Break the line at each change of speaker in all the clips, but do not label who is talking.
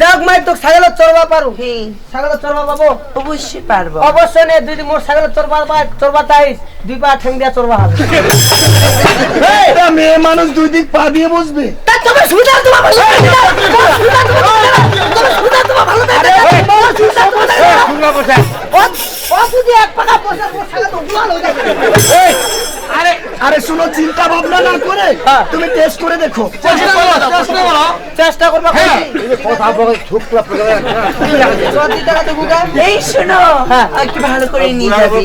যাক মাই তো ছাগল চড়বা পারু।
হে
ছাগল চড়বা পাবো?
অবশ্যই পারব।
অবশ্যই দুই মোর ছাগল চড়বা চড়বা তাইস দুই পা ঠেং দিয়া চড়বা হবে।
এটা মেয়ে মানুষ দুই দিক পা দিয়ে বসবে।
তা তুমি সুবিধা তোমার ভালো সুবিধা তোমার ভালো হয়ে
আরে আরে শুনো চিন্তা ভাবনা না করে
হ্যাঁ।
তুমি টেস্ট করে দেখো।
চেষ্টা করবা
হ্যাঁ।
এই শোনো
হ্যাঁ।
একটু ভালো করে নিয়ে যাবি।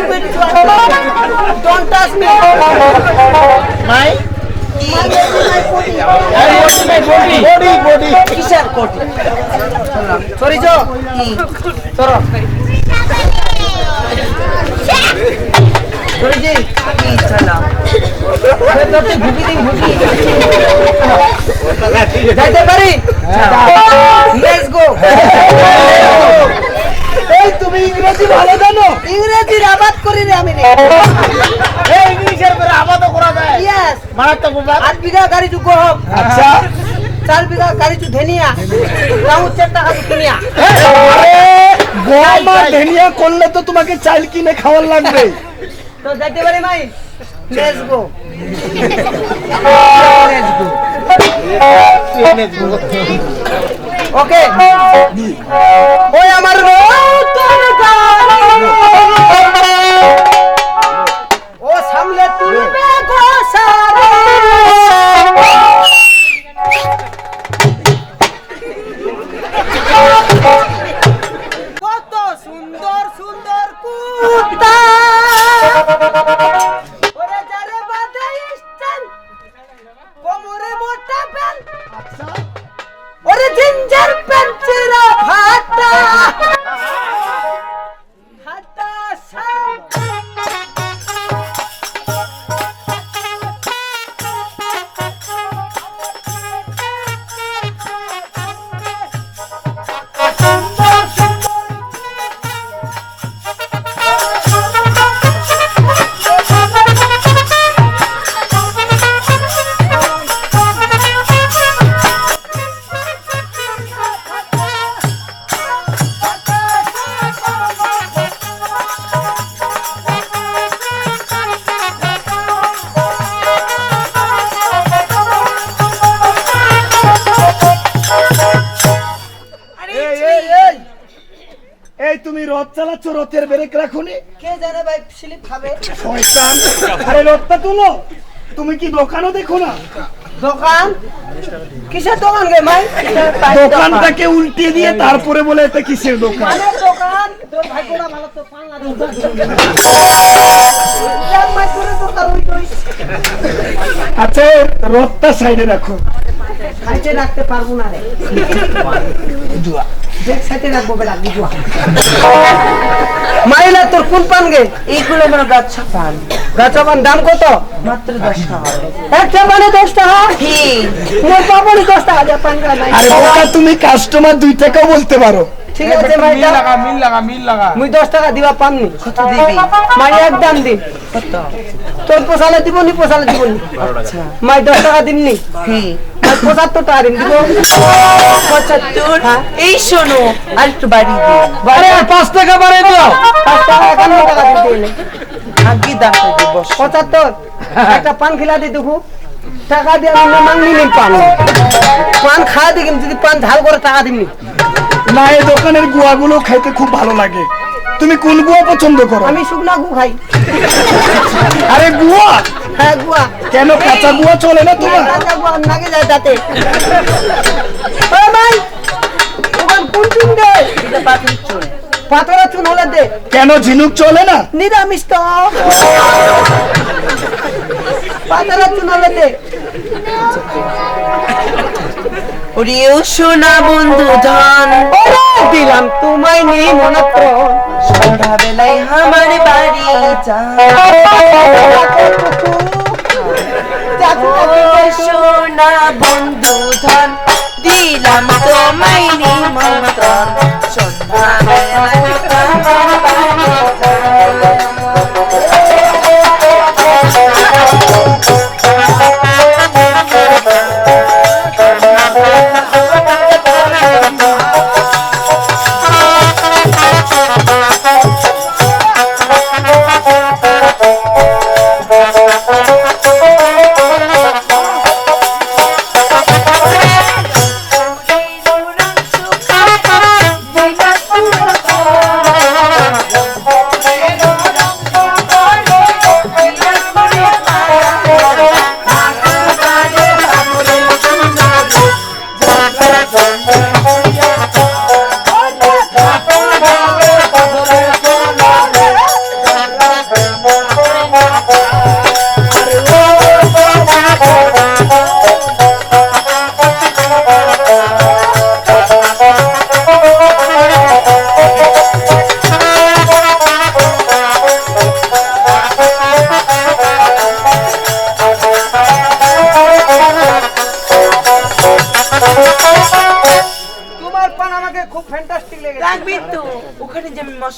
Don't touch me
my
body body
কিসের কোটি
সরি যো।
কি?
চলো সরিজি
কি
তোরতে ভুকি দিন ভুকি যাইতে পারি? লেটস গো
এই তুমি ইংরেজি ভালো জানো?
ইংরেজির আবাদ করি রে আমি রে।
এই ইংলিশের পরে আবাদও করা যায়।
ইয়েস
মারাত্মক ব্যাপার
আট বিঘা গাড়ি যুগ হোক।
আচ্ছা।
চার বিঘা গাড়ি ধেনিয়া। তাও চার টাকা কিনিয়া
আরে গম করলে তো তোমাকে চাল কিনে খাওয়ার লাগবে।
তো যাইতে পারি মাই লেটস গো। ওকে। ওই আমার
চালাচ্ছ রথের ব্রেক রাখুনি।
কে জানে ভাই স্লিপ খাবে।
শয়তান আরে রথটা তুলো। তুমি কি দোকানও দেখো না?
দোকান? কিসের দোকান গে ভাই?
দোকানটাকে উল্টিয়ে দিয়ে তারপরে বলে এটা কিসের দোকান?
মানে দোকান?
আচ্ছা রথটা সাইডে রাখো।
খাইতে রাখতে পারব না রে। রাখব বেলা মাইলা তোর কোন পান গে?
এইগুলো আমার গাছা পান।
গাছা পান দাম কত?
মাত্র দশ টাকা।
একটা মানে দশ টাকা? মোর পাবনি দশ টাকা। পান গা
আরে তুমি কাস্টমার দুই টাকা বলতে পারো।
ঠিক আছে মাই দাম
মিল লাগা মিল লাগা
মুই দশ টাকা দিবা পামনি।
কত দিবি।
মাই এক দাম দি।
কত?
তোর পোষালে দিব নি পোষালে দিব নি।
আচ্ছা।
মাই দশ টাকা দিমনি
হে
মাই পঁচাত্তর টাকা দিন দিব।
পঁচাত্তর? এই শোনো আর একটু বাড়ি দে
আরে পাঁচ টাকা বাড়াই দাও। পাঁচ টাকা একান্ন টাকা দিতে
আগে দিব
পঁচাত্তর। একটা পান খিলা দি দেখু। টাকা দিয়ে আমি মাংনি নিম পান। পান খাওয়া দিম যদি পান ঝাল করে টাকা দিমনি
না এই দোকানের গুয়াগুলো খাইতে খুব ভালো লাগে। তুমি কোন গুয়া পছন্দ করো?
আমি শুকনা গু খাই।
আরে গুয়া
হ্যাঁ গুয়া
কেন কাঁচা গুয়া চলে না তোমার?
রাজা গুয়া নাগে যায় তাতে। ও ভাই ওখান কোন চুন দে?
এটা
পাথরের চুন হলে দে।
কেন ঝিনুক চলে না?
নিরামিষ তো। পাথরের চুন হলে দে।
ওরেও সোনা বন্ধু ধন।
দিলাম তোমায় নিমন্ত্রণ
সন্ধ্যাবেলায় আমার বাড়ি যা সোনা বন্ধু ধন দিলাম তোমায় নিমন্ত্রণ সন্ধ্যাবেলায় আমার বাড়ি যা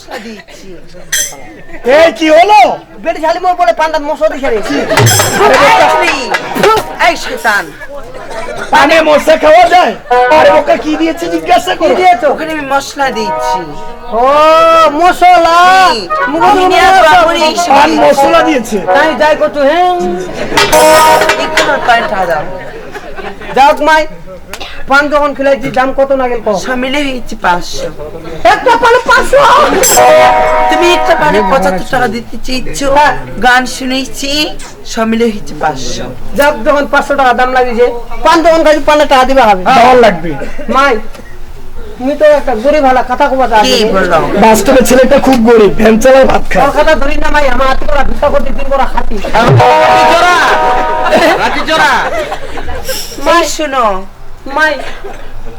মশলা দিচ্ছি।
এই কি হলো?
বেটি ঝালি মোর পরে পান্ডা মশো দিছে
এই শয়তান।
পানে মশা খাওয়া যায়? আরে ওকে কি দিয়েছে জিজ্ঞাসা
দিয়েছ
ওখানে আমি মশলা দিচ্ছি?
ও মশলা?
পান মশলা দিয়েছে।
তাই যাই কত হ্যাঁ
একটু দাও
যাক মাই। পান যখন খেলাইছি দাম কত না গেল কম
সামিলে হয়েছে পাঁচশো।
একটা পানে পাঁচশো!
তুমি একটা পানে পঁচাত্তর টাকা দিতে চেয়েছো গান শুনেছি সমিলে হয়েছে পাঁচশো।
যাক যখন পাঁচশো টাকা দাম লাগিয়েছে পান যখন খাইছি পানের টাকা দিবা হবে।
ভালো লাগবে।
মাই তুমি তো একটা গরিব হালা কথা কবা
কি
বাস্তবে ছেলেটা খুব গরিব ভ্যান চালায় ভাত খায়।
কথা ধরি না মাই আমার হাতে করা ভিক্ষা করতে দিন করা খাতি।
মা শোনো
মাই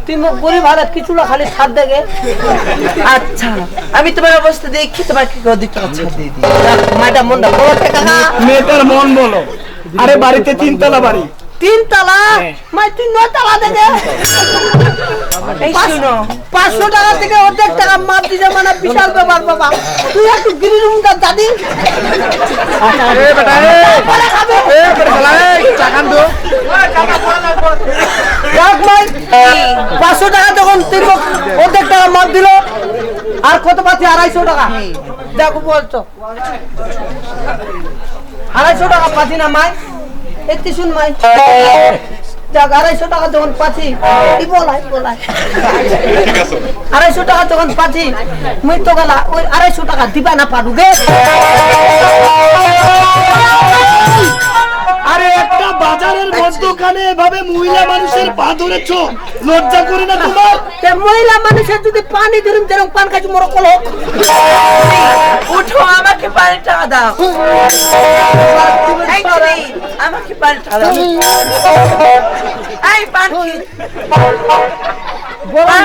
তুই মোক গরিব হালা কিছুটা খালি দেখে।
আচ্ছা আমি তোমার অবস্থা দেখি তোমাকে দুই টাকা ছাড় দিয়ে দিই।
মাইটা মনটা বড় টাকা
মেয়েটার মন বলো। আরে বাড়িতে তিনতলা বাড়ি।
তিন তালা মাই তুই নয় তালা দেখে পাঁচশো টাকা থেকে অর্ধেক টাকা মাপ দিতে মানে বিশাল ব্যাপার বাবা। তুই একটু গিরি দাদি। খাবে। যাক ভাই, পাঁচশো টাকা তখন মোক অর্ধেক টাকা মাপ দিল আর কত পাচ্ছি? আড়াইশো টাকা। দেখো বলছো আড়াইশো টাকা পাচ্ছি না মাই। একটি শুন মাই যাক, আড়াইশো টাকা যখন পাচ্ছি বলাই বলাই। আড়াইশো টাকা যখন পাচ্ছি, মুই তো গেলা, ওই আড়াইশো টাকা দিবা না পারু
আরে একটা বাজারের মধ্যখানে এভাবে মহিলা মানুষের পা ধরেছো? লজ্জা করে না তোমার?
তে মহিলা মানুষের যদি পানি ধরুন যেরকম পান খাচ্ছি মোর কল
উঠো আমাকে পানি টাকা দাও আমাকে। পানি টাকা দাও এই পান
বলা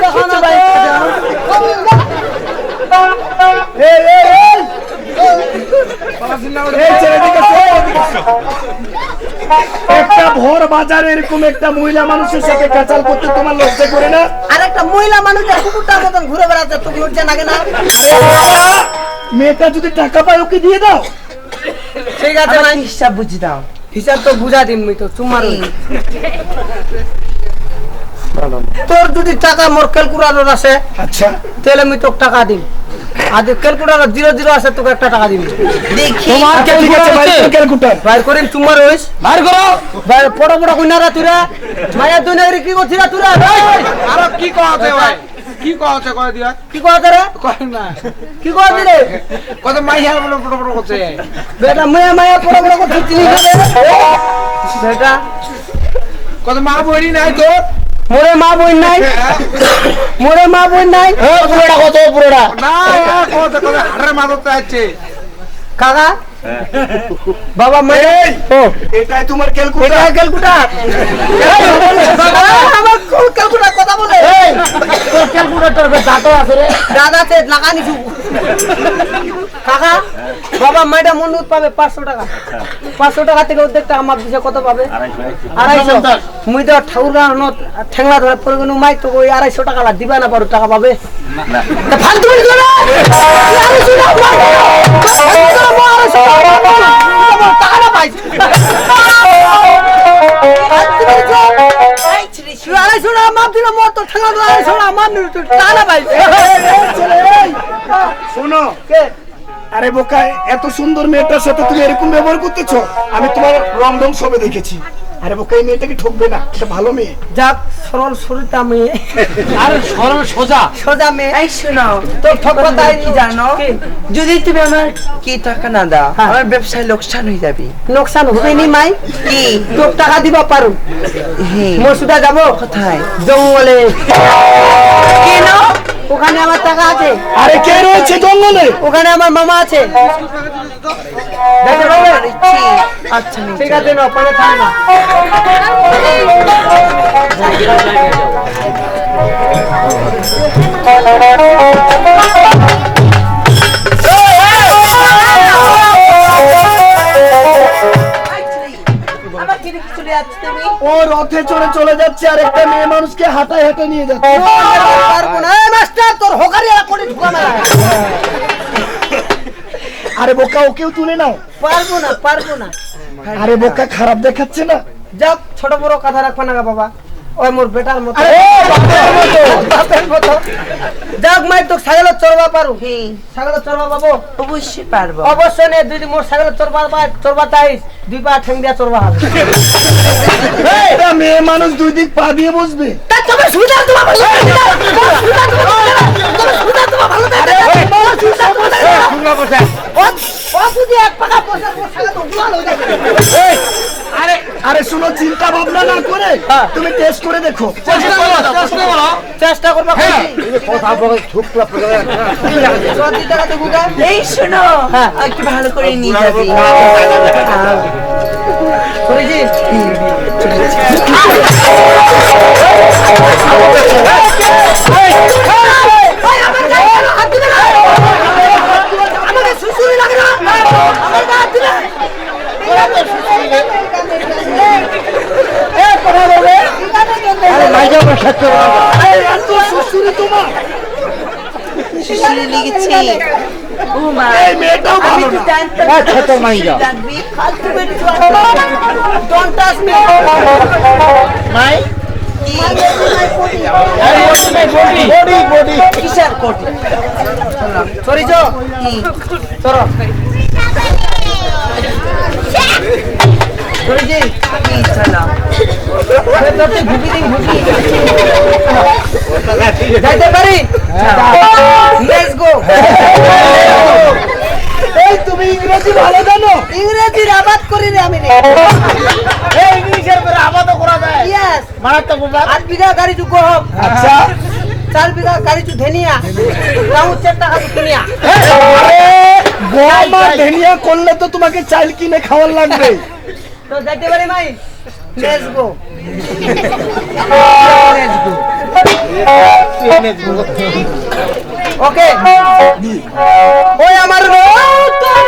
একটা ভোর বাজারে এরকম একটা মহিলা মানুষের সাথে কাচাল করতে তোমার লজ্জা করে না?
আর একটা মহিলা মানুষ যে কুকুরটার মতন ঘুরে বেড়াচ্ছে তোকে লজ্জা লাগে না?
মেয়েটা যদি টাকা পায় ওকে দিয়ে দাও।
ঠিক আছে ভাই।
হিসাব বুঝি দাও?
হিসাব তো বুঝা দিন মুই তো তোমার তোর যদি টাকা মোর ক্যালকুলেটর আছে
আচ্ছা।
তাহলে আমি তোকে টাকা দিম। যদি ক্যালকুলেটর জিরো জিরো আছে তোকে একটা টাকা দিবি।
দেখি।
তোমার ঠিক আছে বাইরে ক্যালকুলেটর।
বাইর করিম তোমার হইস
বার করো।
বাইর বড় বড় কইনারা তুরা। মায়া দুনিয়ারে কি করছিস তুরা?
আরও কি কওয়াছে ভাই? কি কওয়াছে কয় দিয়া?
কি করছ রে?
কয় না।
কি করছ রে?
কত মাইয়া বলে বড় বড় করছে।
বেটা মায়া মায়া বড় বড় করছিস বেটা।
কত মা বইনি নাই তো
মোরে মা বোন নাই মোরে মা বোন নাই পুরোটা কত পুরোটা
না কত কত হাড়ের মাদত আছে
কাকা বাবা মানে ও
এটাই তোমার
এটা
ক্যালকুলেটর
ক্যালকুলেটর আমার ক্যালকুলেটর
ক্যালকুলেটর দাঁতও আছে রে
দাদাতে লাগানিছু কাকা বাবা ম্যাডাম অনুরোধ পাবে পাঁচশো টাকা পাঁচশো টাকা থেকে টাকা মাপ দিছে কত পাবে? আড়াইশো। মুই তো ঠাকুর ঠেংলা ধরে পড়ে গেল মাই তো ওই আড়াইশো টাকা লা দিবা না পারো টাকা পাবে? ফালতু আড়াইশো টাকা মাপ দিলো। আমার মোর তো ঠেংলা আড়াইশো মাপ দিলো পাইছি
শোনো
কে?
আরে বোকা এত সুন্দর মেয়েটার সাথে তুমি এরকম ব্যবহার করতেছো? আমি তোমার রং রং সবে দেখেছি। আরে বোকা এই মেয়েটাকে ঠকবে না এটা ভালো মেয়ে।
যাক সরল সরিতা মেয়ে।
আরে সরল সোজা।
সোজা মেয়ে।
এই শোনো
তোর ঠকবা তাই
কি জানো? যদি তুমি আমার কি টাকা না দাও
হ্যাঁ।
আমার ব্যবসায় লোকসান হয়ে যাবে।
লোকসান হবে নি মাই?
কি?
তোর টাকা দিবা পারো।
হ্যাঁ।
মোর সুদা যাব?
কোথায়?
জঙ্গলে।
কেন?
ওখানে আমার টাকা আছে।
আরে কে রয়েছে জঙ্গলে?
ওখানে আমার মামা আছে।
আচ্ছা
ঠিক আছে না পরে থাক। না
চলে যাচ্ছে তুমি।
ও রথে চড়ে চলে যাচ্ছে আর একটা মেয়ে মানুষকে হাঁটায় হেঁটে নিয়ে যাচ্ছে।
পারব না। মাস্টার তোর হোকারি করে ঢুকা না
আরে বোকা ওকেও তুলে নাও।
পারব না পারব না।
আরে বোকা খারাপ দেখাচ্ছে না।
যাক ছোট বড় কথা রাখবা না বাবা। ওই মোর বেটার মতো।
বাপের মতো।
যাক মাই তো ছাগলের চড়বা পারো। ছাগলের চড়বা পাবো?
অবশ্যই পারব।
অবশ্যই নে দুই দিন মোর ছাগলের চড়বা চড়বা তাইস দুই পা ঠেং দিয়া চড়বা হবে।
এটা মেয়ে মানুষ দুই দিক পা দিয়ে বসবে।
তোমার সুবিধা তোমার সুবিধা সুবিধা হয়ে।
আরে আরে শুনো চিন্তা ভাবনা না করে
হ্যাঁ।
তুমি টেস্ট করে দেখো
চেষ্টা করো চেষ্টা
করবা
হ্যাঁ।
এই শোনো
হ্যাঁ।
একটু ভালো করে নিয়ে যাবি?
বডি
কিসের কোটি?
চলো। সরিছি?
কি চলো
সে তোরতে ঘুকি দিন, ঘুকি। যাইতে পারি?
এই তুমি ইংরেজি ভালো জানো?
ইংরেজির আবাদ করি রে আমি
এই ইংলিশের করে আবাদও করা যায়।
ইয়েস
মারাত্মক
আট বিঘা গাড়ি গহম
আচ্ছা।
চার বিঘা গাড়ি চু ধেনিয়া। তাও চার টাকা চু কিনিয়া
আরে গম করলে তো তোমাকে চাল কিনে খাওয়ার লাগবে।
তো যাইতে পারি মাই লেটস গো ওকে ওই আমার নতুন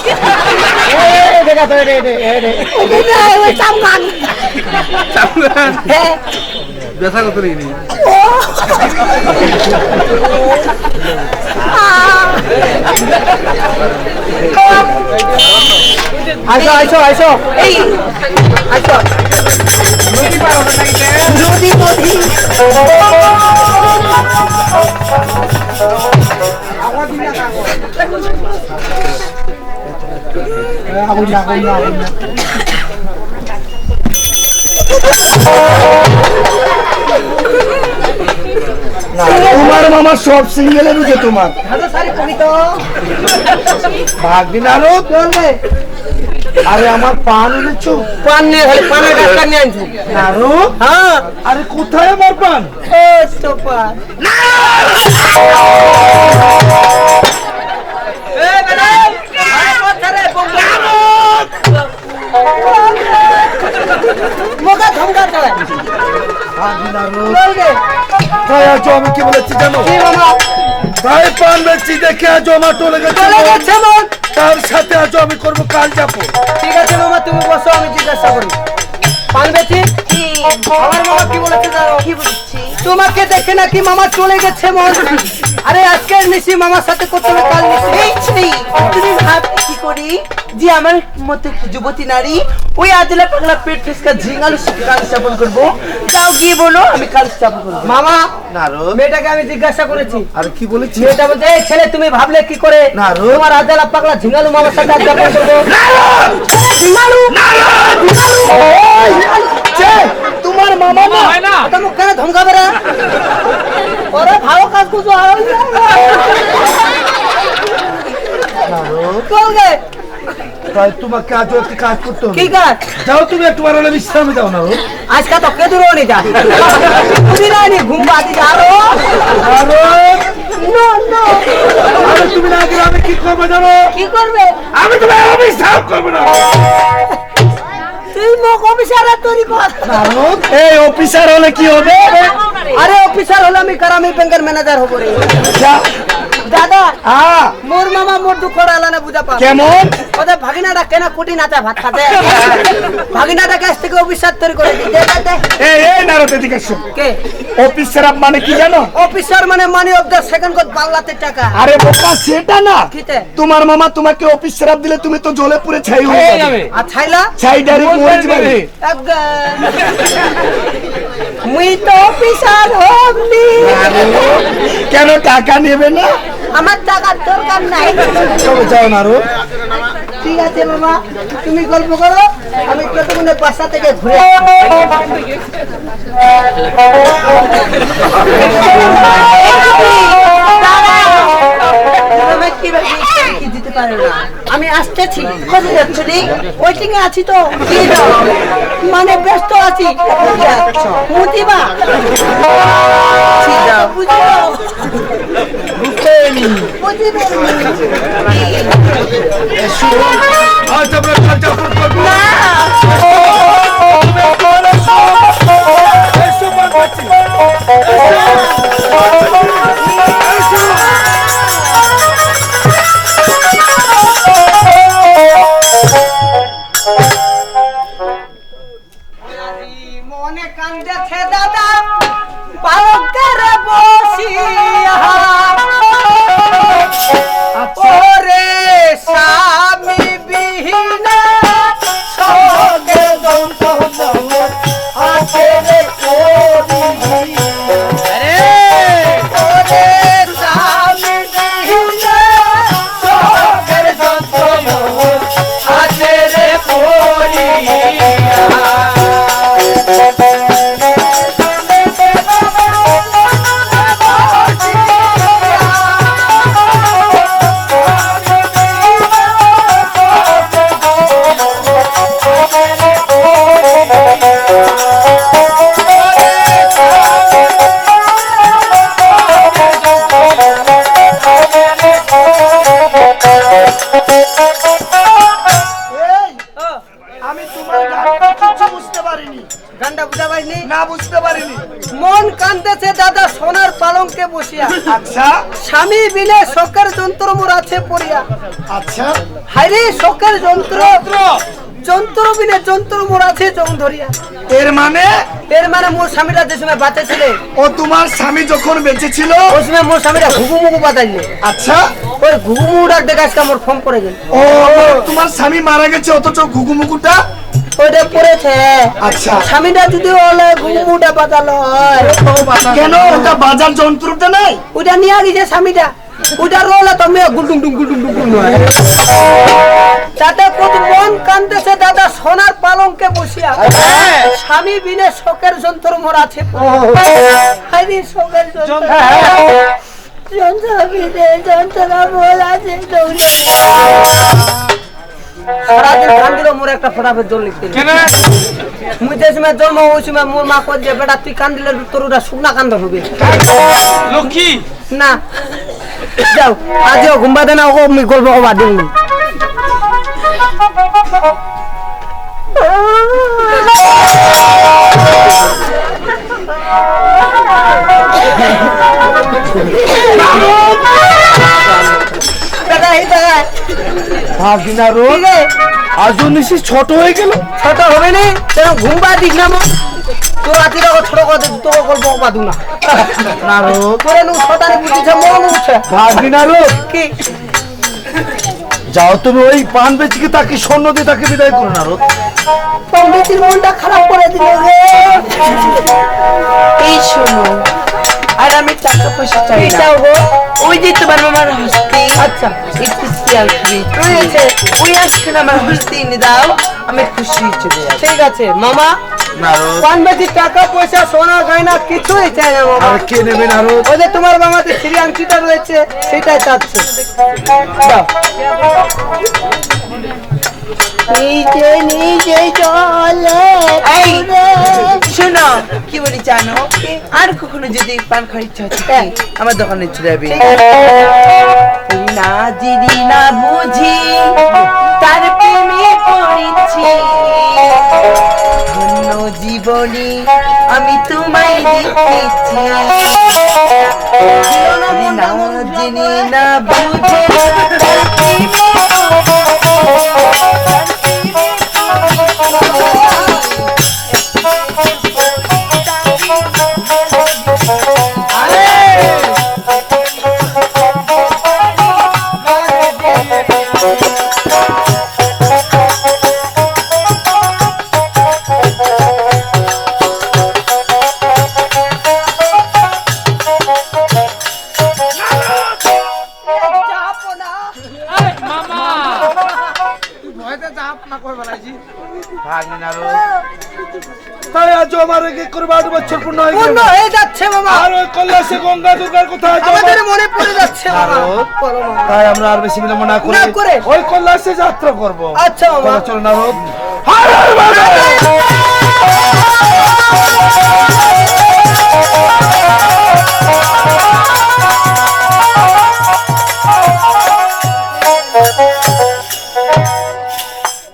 কাটে দাও
এই দেখা তো রে রে রে
এই ওই চামগান হ্যাঁ
ব্যথা কত নেই
ও আইসো আইসো আইসো এই আইসো নদী নদী
তোমার মামা সব সিঙ্গেলের উঠে তোমার ভাগ্নি নারদ
চলবে
আরে আমার পান এনেছো
পান নিয়ে খালি পানের ডাক্তার নিয়ে আনছি
নারদ
হ্যাঁ
আরে কোথায় আমার পান
ও তো
আজ আমি কি বলেছি জানো?
মামা
পান বেচছি দেখে আজ আমার টলে গেছে
চলে গেছে মন।
তার সাথে আজ আমি করব কাল যাব।
ঠিক আছে মামা তুমি বসো আমি জিজ্ঞাসা করি। পান বেচি আমার মামা কি বলেছে
কি বলছি?
তোমাকে দেখে নাকি মামা চলে গেছে মন। আরে আজকের মিশি মামার সাথে করতে হবে কাল মিশি
তুমি ভাব কি করি? যে আমার মতো একটি যুবতী নারী ওই আজলা পাগলা পেট ফেসকা ঝিঙ্গালু কাল স্থাপন করব। যাও গিয়ে বলো আমি কাল স্থাপন করব।
মামা মেয়েটাকে আমি জিজ্ঞাসা করেছি।
আর কি বলেছি?
মেয়েটা বলছে এই ছেলে তুমি ভাবলে কি করে?
না, রো।
তোমার আদালা পাগলা ঝিঙ্গালু মামার সাথে আজ যাপন করব? ঝিঙ্গালু!
ছে, তোমার মামা না?
হয় না।
এটা মুখ কেন ধমকাবে রে ওরে ভালো কাজ করছ চল গে।
তাই তোমাকে আজও একটি কাজ করতে হবে।
কি কাজ?
যাও তুমি একটু বার হলে বিশ্রামে যাও না
আজকে তো কে দূর নি যা। তুমি রানি ঘুম পাতি যাও নো নো
আরে তুমি না গেলে আমি কি করব জানো?
কি করবে?
আমি তোমার করব না।
তুই মুখ অফিসার তৈরি কর।
এই অফিসার হলে কি হবে?
আরে অফিসার হলে আমি কারামি ব্যাংকের ম্যানেজার হব রে। দাদা
হ্যাঁ।
মোর মামা মোর দুঃখ বুঝা পা
কেমন?
ওদের ভাগিনাটা কেন কোটি নাচা ভাত খাতে। ভাগিনাটা কাছ থেকে অফিসার তৈরি করে দিই দে, দে, দে।
এই এই নারদ এদিকে শোন
কে?
অফিসার মানে কি জানো?
অফিসার মানে মানি অফ দ্য সেকেন্ড বাংলাতে টাকা।
আরে বোকা সেটা না।
কিতে?
তোমার মামা তোমাকে অফিস সেরাপ দিলে তুমি তো জলে পুরে ছাই হয়ে যাবে।
যাবে।
আর ছাইলা?
ছাই ডাইরেক্ট মরে যাবে।
মুই তো অফিসার হবনি।
কেন টাকা নেবে না?
আমার টাকার দরকার নাই।
যাও নারদ
ঠিক আছে মামা। তুমি গল্প করো আমি কতক্ষণে বাসা থেকে ঘুরে
না?
আমি আসতেছি।
কোথায় যাচ্ছ রে
ওয়েটিং এ আছি তো। মানে ব্যস্ত আছি। বুঝিও বুঝিবে
আজ আমরা কাল যাপন করব
বসিয়া।
আচ্ছা।
স্বামী বিনে শোকের যন্ত্র মোর আছে পড়িয়া।
আচ্ছা।
হাইরে শোকের যন্ত্র। যন্ত্র। যন্ত্র মোর আছে ধরিয়া।
এর মানে?
এর মানে মোর স্বামীরা যে সময় বাঁচে ছিল
ও তোমার স্বামী যখন বেঁচে ছিল
ওই সময় মোর স্বামীরা ঘুঘু
আচ্ছা।
ওই ঘুঘু মুঘুটা দেখে আজকে আমার ফোন করে গেল।
ও তোমার স্বামী মারা গেছে অথচ ঘুঘুমুকুটা
ওইটা পড়েছে।
আচ্ছা।
স্বামীটা যদি হলে ঘুঘু মুঘুটা বাঁচালো হয়।
কেন? ওটা বাজার যন্ত্রটা নাই?
ওইটা নিয়ে গেছে স্বামীটা। রোলে তো মেয়ে গুলডুম ডুম গুলডুম ডুম গুলডুম তাতে কত মন দাদা সোনার পালঙ্কে বসিয়া। স্বামী বিনে শোকের যন্ত্র মোর আছে। শোকের যন্ত্র। যন্ত্র বিনে যন্ত্র মোর আছে। সারাদিন কান্দিল মোর একটা ফটাফট জল লিখতে মুই যে সময় জন্ম ওই সময় মোর মা কই যে বেটা তুই কান্দিলে তোর ওটা শুকনা কান্দ হবে।
লক্ষ্মী?
না। যাও আজও ঘুমবা দেনা ও আমি গল্প কবা দিন দাদা এই দাদা
ভাগিনা রো
ঠিক আছে
আজও ছোট হয়ে গেল।
ছোট হবে নি তেরো ঘুমবা দিস না তোর রাতি ছোট কথা তো গল্প কবা দু না।
না রো
তোরে নু ছোটারে বুঝিছে মন উঠছে
ভাগিনা রো
কি?
যাও তুমি ওই পান বেচিকে তাকে স্বর্ণ দিয়ে তাকে বিদায় করো না রো
পণ্ডিতের মনটা খারাপ করে দিল রে।
এই শোনো আর আমি টাকা পয়সা চাই না।
গো।
ওই যে তোমার মামার হস্তি।
আচ্ছা।
স্পেশাল ট্রিট
রয়েছে
ওই আজকে আমার হস্তি এনে দাও আমি খুশি চলে যাব।
ঠিক আছে। মামা
না রো
পান টাকা পয়সা সোনা গয়না কিছুই চাই না মামা।
আর কে নেবে না
ওই যে তোমার মামাতে শ্রী আংটিটা রয়েছে সেটাই চাচ্ছে। নিজে নিজে চলে
এই শোনো। কি বলি জানো? আর কখনো যদি পান খাওয়ার ইচ্ছা হচ্ছে আমার দোকানে চলে যাবে। না জিরি না বুঝি তার প্রেমে পড়েছি। ধন্য জীবনী আমি তোমায় ওই না জিনি না বুঝি।
করে
বারো বছর পূর্ণ হয়ে
পূর্ণ হয়ে যাচ্ছে বাবা।
আর ওই কল্যাশে গঙ্গা দুর্গার কথা
আমাদের মনে পড়ে যাচ্ছে বাবা।
তাই আমরা আর বেশি বিলম্ব না করে ওই কল্যাশে যাত্রা করব।
আচ্ছা বাবা।
চলো না রোদ হর হর